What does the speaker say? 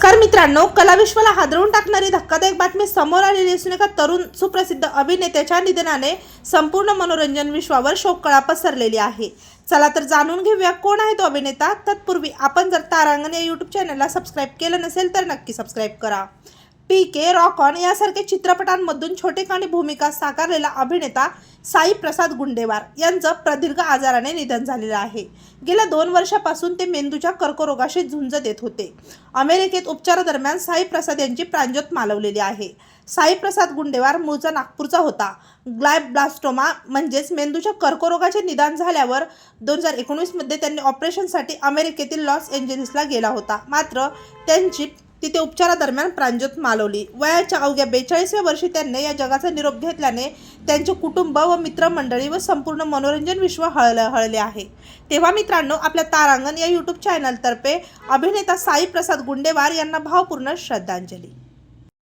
नमस्कार मित्रांनो कलाविश्वाला हादरवून टाकणारी धक्कादायक बातमी समोर आलेली असून एका तरुण सुप्रसिद्ध अभिनेत्याच्या निधनाने संपूर्ण मनोरंजन विश्वावर शोककळा पसरलेली आहे. चला तर जाणून घेऊया कोण आहे तो अभिनेता. तत्पूर्वी आपण जर तारांगण या यूट्यूब चॅनलला सबस्क्राईब केलं नसेल तर नक्की सबस्क्राईब करा. पी के रॉकॉन यासारख्या चित्रपटांमधून छोटेखानी भूमिका साकारलेला अभिनेता साई प्रसाद गुंडेवार यांचं प्रदीर्घ आजाराने निधन झालेलं आहे. गेल्या दोन वर्षापासून ते मेंदूच्या कर्करोगाशी झुंज देत होते. अमेरिकेत उपचारादरम्यान साई प्रसाद यांची प्रांजोत मालवलेली आहे. साई प्रसाद गुंडेवार मूळचा नागपूरचा होता. ग्लायब्लास्टोमा म्हणजेच मेंदूच्या कर्करोगाचे निदान झाल्यावर दोन हजार एकोणीसमध्ये त्यांनी ऑपरेशनसाठी अमेरिकेतील लॉस एंजेलिसला गेला होता. मात्र त्यांची तिथे उपचारादरम्यान प्रांजोत मालवली. वयाच्या अवघ्या बेचाळीसव्या वर्षी त्यांनी या जगाचा निरोप घेतल्याने त्यांचे कुटुंब व मित्रमंडळी व संपूर्ण मनोरंजन विश्व हळल हळले आहे. तेव्हा मित्रांनो आपल्या तारांगण या यूट्यूब चॅनलतर्फे अभिनेता साई प्रसाद गुंडेवार यांना भावपूर्ण श्रद्धांजली.